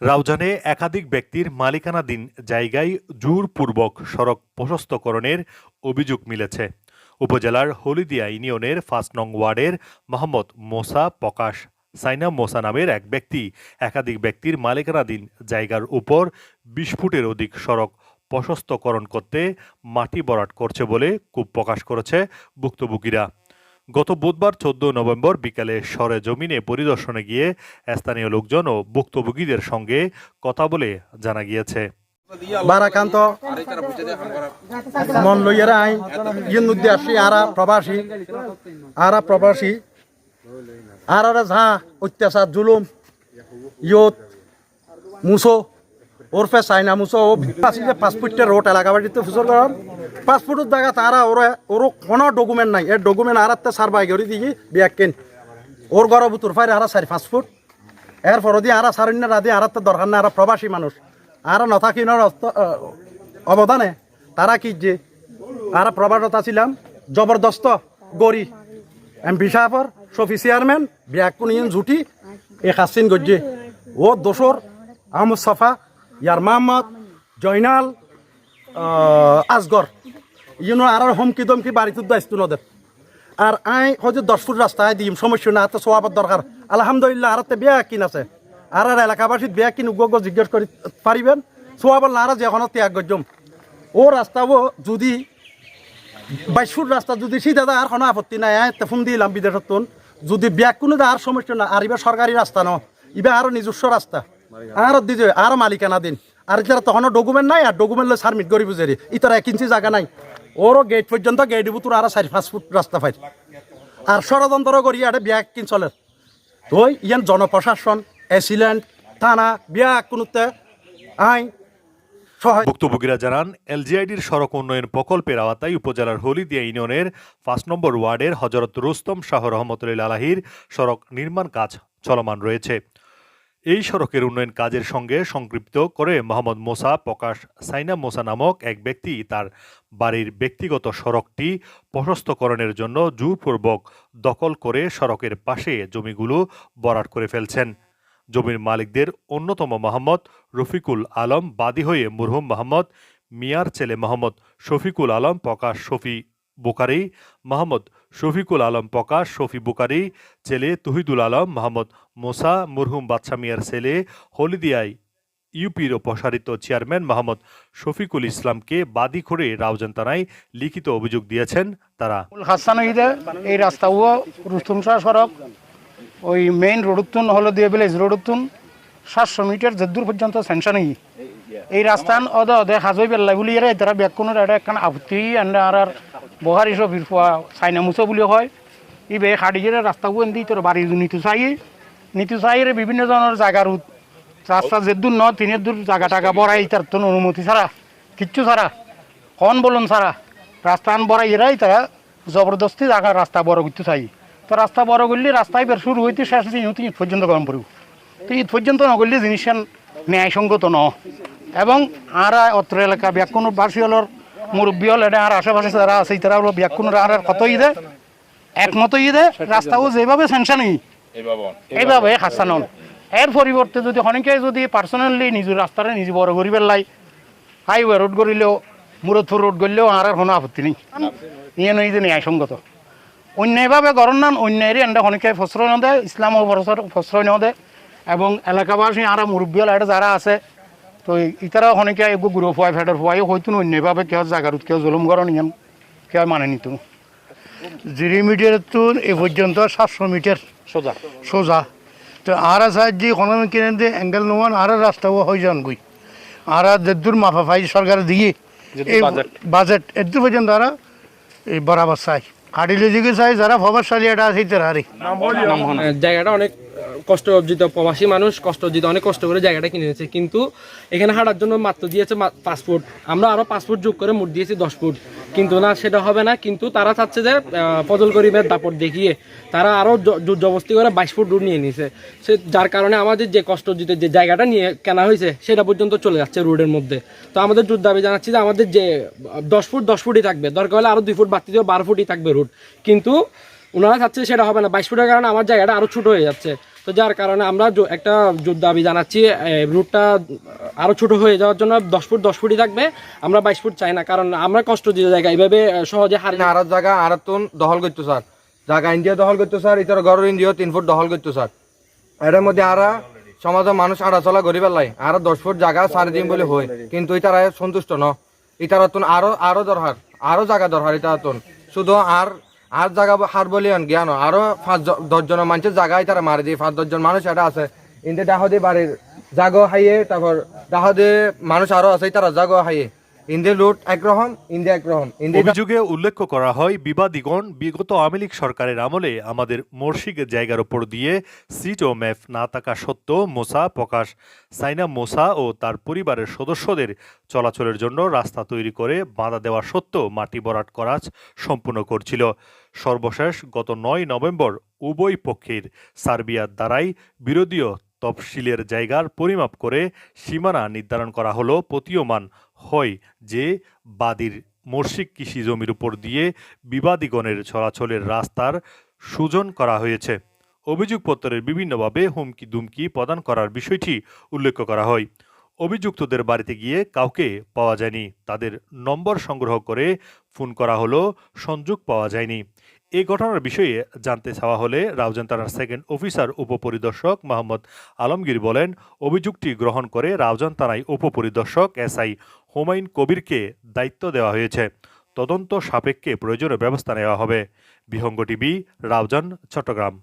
রাউজানে একাধিক ব্যক্তির মালিকানাধীন জায়গায় জোরপূর্বক সড়ক প্রশস্তকরণের অভিযোগ মিলেছে। উপজেলার হলিদিয়া ইউনিয়নের ফার্স্ট নং ওয়ার্ডের মোহাম্মদ মোসা প্রকাশ সাইনা মোসা নামের এক ব্যক্তি একাধিক ব্যক্তির মালিকানাধীন জায়গার উপর বিশ ফুটের অধিক সড়ক প্রশস্তকরণ করতে মাটি বরাট করছে বলে ক্ষোভ প্রকাশ করেছে ভুক্তভোগীরা। গত বুধবার চোদ্দ নভেম্বর বিকালে সরে জমিনে পরিদর্শনে গিয়ে স্থানীয় লোকজন ও ভুক্তভোগীদের সঙ্গে কথা বলে জানা গিয়েছে। বারাকান্ত, মন লইয়ারা আই ইন আসি, আরা প্রবাসী আরা প্রবাসী আর ঝা, অত্যাচার, জুলুম, ইয়ত, মুসো ওরফে চাইনা মুসো, ও আসি যে রোড এলাকা বাড়িতে ফুসর করার পাসপোর্টের জায়গা তারা, ওরা ওর কোনো ডকুমেন্ট নাই। এর ডকুমেন্ট আর একটা সার্ভাই করে দিয়ে বিয়াক কেন? ওর গড় বুতুর ফাইরে আরা চারি পাসপোর্ট। এর পর দিয়ে আর সারণ্য রাধি আর একটা দরকার না আর প্রবাসী মানুষ। আর নথাকি ন অবদানে? তারা কি যে? আর প্রবাসত ছিলাম জবরদস্ত গড়ি এম সাহেবর শফি চেয়ারম্যান বিয়াকুন জুটি এ হাসিন গজ্জে। ও দোসর আহমদ সফা ইয়ার মোহাম্মদ জয়নাল আসগর ইউনো আর হমকি দমকি বাড়িতে দায়িত্ব নদের আর আই, হয়তো দশ ফুট রাস্তায় দিম, সমস্যা না হাতে সোয়াবার দরকার আলহামদুলিল্লাহ আর বিয়া কিন আছে। আর আর এলাকাবাসীর বিয়া কিন উগ্র জিজ্ঞেস করি পারিবেন সোয়াবার না আর যে এখন ত্যাগ গজম ও রাস্তাও যদি বাইশ ফুট রাস্তা যদি সিধা দেয় আর কোনো আপত্তি নাই আয় তে ফোন দিলাম বিদেশত যদি ব্যাগ কোনো আর সমস্যা না আর এবার সরকারি রাস্তা ন। এবার আরও নিজস্ব রাস্তা আর দিতে আর মালিকানা দিন। আর ইতারা তখনও ডকুমেন্ট নাই, আর ডকুমেন্ট লই সাবমিট করি বুঝারি ইতারা এক ইঞ্চি জায়গা নাই। ওরও গেট পর্যন্ত গেট দিব, তোর আর চারি পাঁচ ফুট রাস্তা পাই আর ষড়যন্ত্র করি এটা ব্যাগ কিন চলে তো ইয়ান জনপ্রশাসন এসিলেন্ট থানা, বিয়া কোনোতে আই ভুক্তভোগীরা জানান এলজিআইডির সড়ক উন্নয়ন প্রকল্পের আওতায় উপজেলার হলিদিয়া ইউনিয়নের পাঁচ নম্বর ওয়ার্ডের হজরত রুস্তম শাহ রহমতুল্লাহ আলাহির সড়ক নির্মাণ কাজ চলমান রয়েছে। এই সড়কের উন্নয়ন কাজের সঙ্গে সংক্ষিপ্ত করে মোহাম্মদ মোসা প্রকাশ সাইনা মোসা নামক এক ব্যক্তি তার বাড়ির ব্যক্তিগত সড়কটি প্রশস্তকরণের জন্য জোরপূর্বক দখল করে সড়কের পাশে জমিগুলো বরাট করে ফেলছেন। জমির মালিকদের অন্যতম মোহাম্মদ রফিকুল আলম বাদী হয়ে মুরহুম মোহাম্মদ মিয়ার ছেলে মোহাম্মদ শফিকুল আলম প্রকাশ শফি বুকারি মোহাম্মদ শফিকুল আলম প্রকাশ শফি বুকারি ছেলে তহিদুল আলম মোহাম্মদ মোসা মুরহুম বাদশা মিয়ার ছেলে হলিদিয়ায় ইউপির প্রসারিত চেয়ারম্যান মোহাম্মদ শফিকুল ইসলামকে বাদী করে রাউজান থানায় লিখিত অভিযোগ দিয়েছেন তারা। হাসান এই রুস্তুম শাহ সড়ক, ওই মেইন রোডতুন হলো দিয়ে ভিলেজ রোডতুন সাতশো মিটার যেদূর পর্যন্ত স্যাংশন হই এই রাস্তান অদে অদে হাজই বেল্লাই বলি এরা তারা ব্যাকুনের এটা একখান আপত্তি আর আর বহারি সব চাইনা মুসো বুলি হয়। ইবে হাডিজের রাস্তাও এন্দি তোর বাড়ি নিতু চাই। নিতু বিভিন্ন ধরনের জায়গার রাস্তা যেদূর ন তিনের দূর জায়গা টাকা বড়াই তার তো অনুমতি ছাড়া কিচ্ছু ছাড়া হন বলুন ছাড়া রাস্তা আন বড়াই এরাই তারা জবরদস্তি জায়গা রাস্তা বড় করতে চাই। তো রাস্তা বড় করলে রাস্তায় বের শুরু হইতে শেষ দিন হতে ঈদ পর্যন্ত গরম পড়ব তো ঈদ পর্যন্ত ন করলে জিনিসটা ন্যায়সঙ্গত ন। এবং আর অত্র এলাকা ব্যাকুন বাসী হলর মুরব্বী হল এটা আর আশেপাশে যারা আছে তারা হলো ব্যাকুনের আর আর কত ঈদে? একমত ঈদে? রাস্তাও যেভাবে স্যাংশনই এইভাবে হাসানন এর পরিবর্তে যদি অনেকে যদি পার্সোনালি নিজের রাস্তাটা নিজে বড় করি পেলাই হাইওয়ে রোড করিলেও মুরতপুর রোড করলেও আর আর কোনো আপত্তি নেই। ইয়ে নই। যে ন্যায়সঙ্গত অন্যায়ভাবে গরম নান অন্যায়ের এন্ডা অনেকে ন দেয় ইসলাম ফসরয় ন দেয় এবং এলাকাবাসী আর মুরব্বী এটা যারা আছে তো ইতারা অনেকে এগো গুরু ফুয়াই ফেডার ফুয়াই হয়তো অন্যায়ভাবে কেউ জাগারুত কেউ জুলুম গরণ ইয়ান কেউ মানে নিত জিরি মিটার তো এ পর্যন্ত সাতশো মিটার। সোজা। সোজা। তো আর সাহায্যে কোনো কিনে দিয়ে অ্যাঙ্গেল নোয়ান আর রাস্তাও হয়ে যান গুই আর যেদূর মাফা পাই সরকার দিয়ে। এই বাজেট এদূর পর্যন্ত আর এই বরাবর চাই। হাডিলে দিকে চাই যারা ভবাসালী এটা আছে তারা আরে। জায়গাটা অনেক কষ্ট অর্জিত প্রবাসী মানুষ, কষ্ট অর্জিত, অনেক কষ্ট করে জায়গাটা কিনে নিয়েছে। কিন্তু এখানে হাঁটার জন্য মাত্র দিয়েছে পাঁচ ফুট। আমরা আরও পাঁচ ফুট যোগ করে মোট দিয়েছি দশ ফুট। কিন্তু না, সেটা হবে না। কিন্তু তারা চাচ্ছে যে ফজল করিমের দাপট দেখিয়ে তারা আরও জবস্তি করে বাইশ ফুট রোড নিয়ে নিয়েছে। সে যার কারণে আমাদের যে কষ্ট অর্জিত যে জায়গাটা নিয়ে কেনা হয়েছে, সেটা পর্যন্ত চলে যাচ্ছে রোডের মধ্যে। তো আমাদের জোর দাবি জানাচ্ছি যে, আমাদের যে, দশ ফুট, দশ ফুটই থাকবে। দরকার হলে আরও দুই ফুট বাড়তি দিয়ে বারো ফুটই থাকবে রোড। কিন্তু ওনারা চাচ্ছে সেটা হবে না। বাইশ ফুটের কারণে আমার জায়গাটা আরও ছোটো হয়ে যাচ্ছে। তো যার কারণে আমরা একটা দাবি জানাচ্ছি রুটটা আরও ছোট হয়ে যাওয়ার জন্য দশ ফুট, দশ ফুটই থাকবে। আমরা বাইশ ফুট চাই না, কারণ আমরা কষ্ট দিয়ে জায়গা। এইভাবে সহজে হারি আর জায়গা, আর দখল করতো, স্যার। জায়গা ইন্ডিয়া দখল করতো, স্যার। ইতার ঘর ইন্ডিয়া তিন ফুট দখল করতো, স্যার। এটার মধ্যে আর সমাজের মানুষ আড়া চলা গরিব লাই। আর দশ ফুট জায়গা সাড়ে দিন বলে হয়। কিন্তু ইতারা সন্তুষ্ট ন। ইতারা তুন আরও আরও দরকার আরও জায়গা দরকার তুন শুধু আর আর জায়গা হার বলি জ্ঞান আরও পাঁচ দশজন মানুষের জায়গায় তারা মারি দিয়ে পাঁচ দশজন মানুষ এটা আছে। ইন্দে ডাহদে বাড়ির জাগো হাইয়ে, তারপর ডাহদে মানুষ আরও আছে, তারা জাগো হাইয়ে। অভিযোগে উল্লেখ করা হয়, বিবাদীগণ বিগত আওয়ামী লীগ সরকারের আমলে আমাদের মর্শিকের জায়গার ওপর দিয়ে সিট ও ম্যাপ না থাকা সত্ত্বেও মোসা, প্রকাশ, সাইনা মোসা ও তার পরিবারের সদস্যদের চলাচলের জন্য রাস্তা তৈরি করে বাধা দেওয়া সত্ত্বেও মাটি বরাট করা সম্পূর্ণ করছিল। সর্বশেষ গত নয় নভেম্বর উভয় পক্ষের সার্বিয়ার দ্বারাই বিরোধীয় তফসিলের জায়গার পরিমাপ করে সীমানা নির্ধারণ করা হলো প্রতীয়মান হয় যে বাদীর মর্শিক কৃষি জমির উপর দিয়ে বিবাদীগণের চলাচলের রাস্তার সুজন করা হয়েছে। অভিযোগপত্রের বিভিন্নভাবে হুমকি দুমকি প্রদান করার বিষয়টি উল্লেখ করা হয়। অভিযুক্তদের বাড়িতে গিয়ে কাউকে পাওয়া যায়নি। তাদের নম্বর সংগ্রহ করে ফোন করা হলো, সংযোগ পাওয়া যায়নি। এই ঘটনার বিষয়ে জানতে চাওয়া হলে রাউজান থানার সেকেন্ড অফিসার উপপরিদর্শক মোহাম্মদ আলমগীর বলেন অভিযোগটি গ্রহণ করে রাউজান থানায় উপপরিদর্শক এসআই হুমায়ুন কবিরকে দায়িত্ব দেওয়া হয়েছে। তদন্ত সাপেক্ষে প্রয়োজনীয় ব্যবস্থা নেওয়া হবে। বিহঙ্গ টিভি রাউজান চট্টগ্রাম।